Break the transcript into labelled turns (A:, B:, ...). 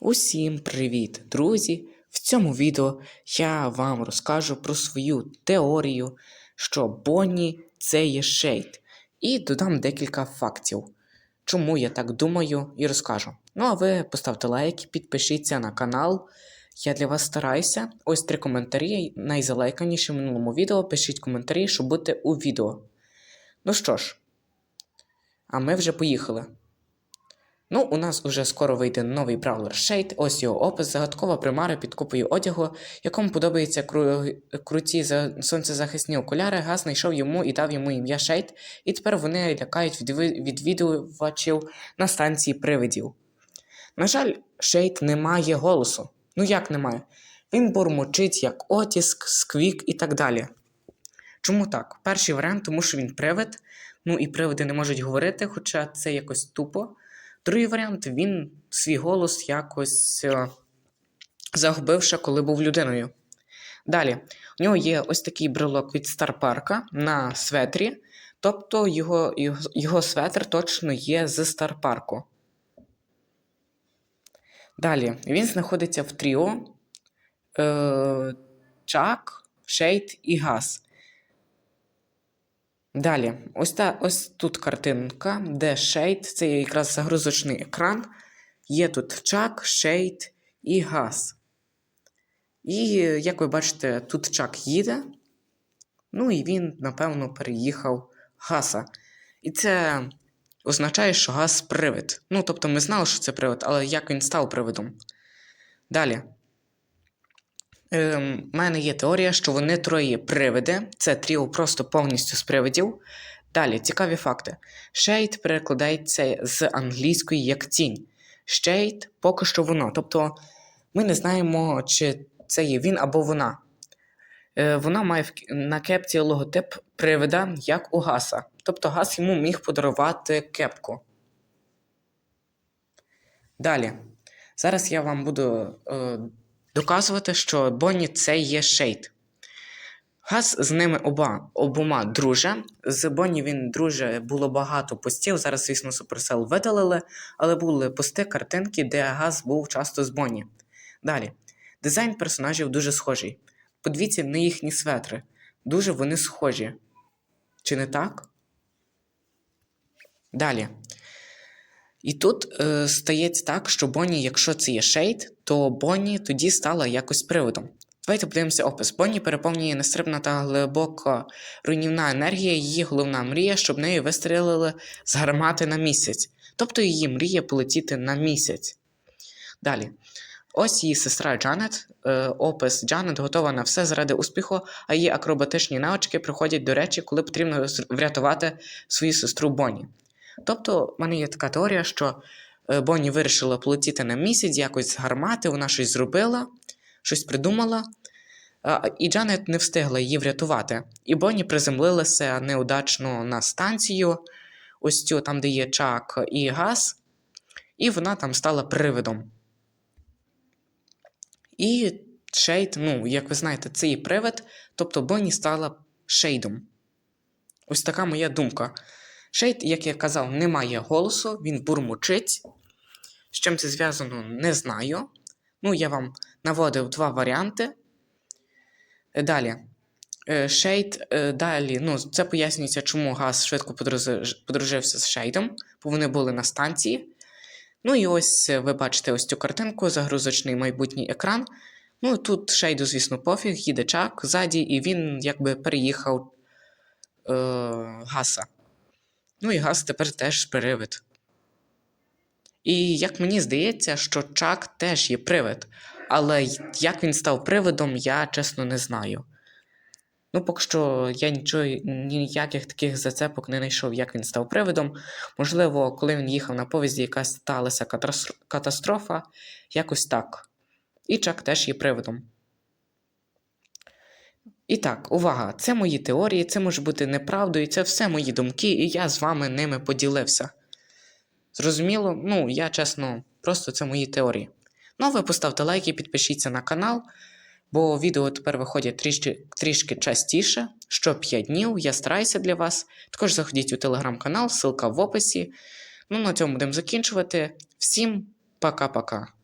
A: Усім привіт, друзі! В цьому відео я вам розкажу про свою теорію, що Бонні це є шейд, і додам декілька фактів, чому я так думаю і розкажу. Ну а ви поставте лайк, підпишіться на канал. Я для вас стараюся. Ось три коментарі, найзалайканіші в минулому відео. Пишіть коментарі, щоб бути у відео. Ну що ж, а ми вже поїхали. Ну, у нас уже скоро вийде новий бравлер Shade, ось його опис, загадкова примара під купою одягу, якому подобаються кру... круті за... сонцезахисні окуляри, Газ знайшов йому і дав йому ім'я Shade, і тепер вони лякають відвідувачів на станції привидів. На жаль, Shade не має голосу. Ну як немає? Він бурмочить як отіск, сквік і так далі. Чому так? Перший варіант, тому що він привид, ну і привиди не можуть говорити, хоча це якось тупо. Другий варіант він свій голос якось е, загубив ще, коли був людиною. Далі, у нього є ось такий брелок від Старпарка на светрі, тобто його, його, його светр точно є з Старпарку. Далі, він знаходиться в тріо е, Чак, Шейд і Газ. Далі, ось та, ось тут картинка, де Shade, це якраз загрузочний екран. Є тут чак, Shade і газ. І, як ви бачите, тут чак їде. Ну і він, напевно, переїхав гаса. І це означає, що газ привид. Ну, тобто, ми знали, що це привид, але як він став привидом. Далі. У ем, мене є теорія, що вони троє привиди. Це тріо просто повністю з привидів. Далі, цікаві факти. Шейд перекладається з англійської як тінь. Шейд поки що воно. Тобто ми не знаємо, чи це є він або вона. Е, Вона має на кепці логотип привида, як у Гаса. Тобто Гас йому міг подарувати кепку. Далі. Зараз я вам буду. Е, доказувати, що Бонні це є шейд. Газ з ними оба, обома друже. З Бонні він друже було багато постів. Зараз, звісно, Supercell видалили, але були пости картинки, де Газ був часто з Бонні. Далі. Дизайн персонажів дуже схожий. Подивіться на їхні светри. Дуже вони схожі. Чи не так? Далі. І тут е, стається так, що Бонні, якщо це є шейд, то Бонні тоді стала якось приводом. Давайте подивимося опис. Бонні переповнює нестрибна та глибоко руйнівна енергія, її головна мрія, щоб нею вистрілили з гармати на місяць. Тобто її мрія полетіти на місяць. Далі. Ось її сестра Джанет. Е, опис Джанет готова на все заради успіху, а її акробатичні навички приходять до речі, коли потрібно врятувати свою сестру Бонні. Тобто, в мене є така теорія, що Бонні вирішила полетіти на місяць, якось гармати, вона щось зробила, щось придумала, і Джанет не встигла її врятувати. І Бонні приземлилася неудачно на станцію, ось цю, там, де є чак і газ, і вона там стала привидом. І Шейд, ну, як ви знаєте, це і привид, тобто Бонні стала шейдом. Ось така моя думка. Шейд, як я казав, не має голосу, він бурмочить. З чим це зв'язано, не знаю. Ну, я вам наводив два варіанти. Далі. Шейд далі, ну, це пояснюється, чому Газ швидко подружився з Шейдом, бо вони були на станції. Ну і ось ви бачите ось цю картинку, загрузочний майбутній екран. Ну, тут Шейду, звісно, пофіг, їде чак ззаді, і він якби переїхав е, Гаса. Ну і газ тепер теж привид. І як мені здається, що Чак теж є привид. Але як він став привидом, я чесно не знаю. Ну, поки що я нічого, ніяких таких зацепок не знайшов, як він став привидом. Можливо, коли він їхав на повізі, якась сталася катастрофа, якось так. І Чак теж є привидом. І так, увага! Це мої теорії, це може бути неправдою, це все мої думки, і я з вами ними поділився. Зрозуміло? Ну, я чесно, просто це мої теорії. Ну, а ви поставте лайк і підпишіться на канал, бо відео тепер виходять трішки, трішки частіше. Що 5 днів, я стараюся для вас. Також заходіть у телеграм-канал, ссылка в описі. Ну, на цьому будемо закінчувати. Всім пока-пока.